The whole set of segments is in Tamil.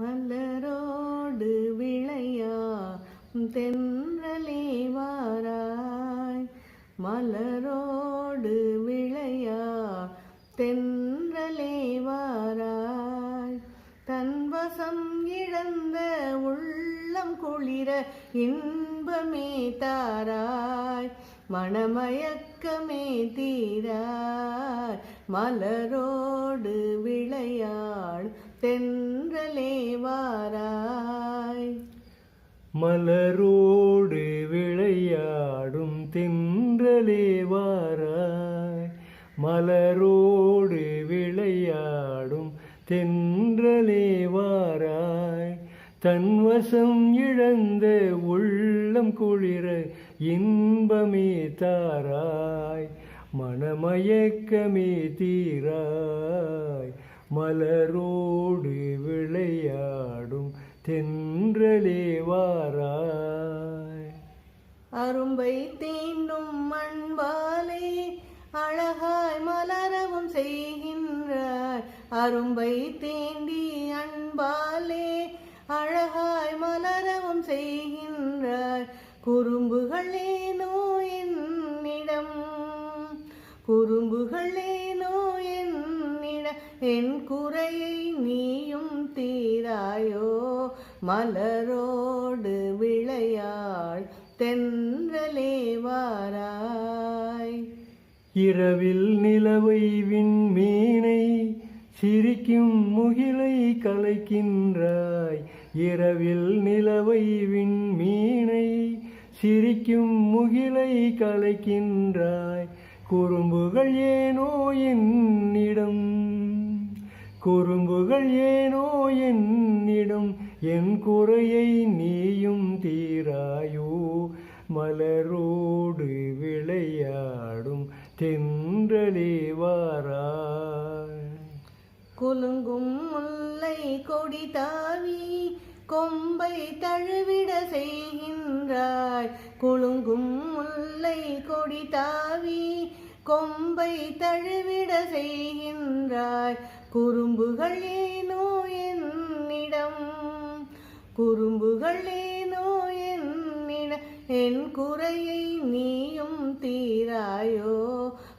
மலரோடு விளையா தென்றலே வாராய். மலரோடு விளையா தென்றலே வாராய். தன்வசம் இழந்த உள்ளம் குளிர இன்பமே தாராய். மணமயக்கமே தீராய். மலரோடு விளையாள் தென்றலே வாராய். மலரோடு விளையாடும் தென்றலே வாராய். மலரோடு விளையாடும் தென்றலே வாராய். தன்வசம் இழந்த உள்ளம் குளிர இன்பமே தாராய். மனமயக்கமே தீராய். மலரோடு விளையாடும் தென்றலே வாராய். அரும்பை தீண்டும் மண்பாலே அழகாய் மலரவும் செய்கின்றாய். அரும்பை தீண்டி அன்பாலே அழகாய் மலரவும் செய்கின்றாய். குறும்புகள் ஏனோ என்னிடம் குறும்புகள் என் குறையை நீயும் தீராயோ? மலரோடு விளையாள் தென்றலே வாராய். இரவில் நிலவை விண்மீனை சிரிக்கும் முகிலை கலைக்கின்றாய். இரவில் நிலவை விண்மீனை சிரிக்கும் முகிலை கலைக்கின்றாய். குறும்புகள் ஏனோ என்னிடம்? குறும்புகள் ஏனோ என்னிடம் என் குறையை நீயும் தீராயோ. மலரோடு விளையாடும் தென்றலே வாராய். குலுங்கும் முல்லை கொடி தாவி கொம்பை தழுவிட செய்கின்றாய். குலுங்கும் முல்லை கொடி தாவி கொம்பை தழுவிட செய்கின்றாய். குறும்புகள் ஏனோ என்னிடம்? குறும்புகள் ஏனோ என்னிடம் என் குறையை நீயும் தீராயோ?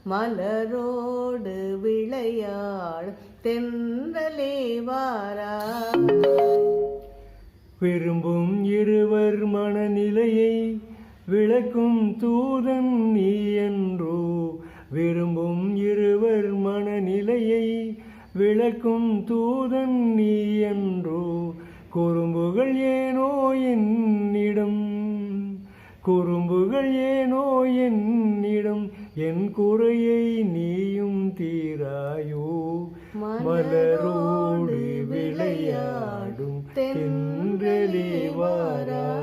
மலரோடு விளையாடும் தென்றலே வாரா விரும்பும் இருவர் மனநிலையை விளக்கும் தூதன் நீ என்றோ? விரும்பும் இருவர் மனநிலையை விளக்கும் தூதன் நீ என்றோ குறும்புகள் ஏனோ என்னிடம். குறும்புகள் ஏனோ என்னிடம் என் குறையை நீயும் தீராயோ. மலரோடு விளையாடும் தென்றலே வாரா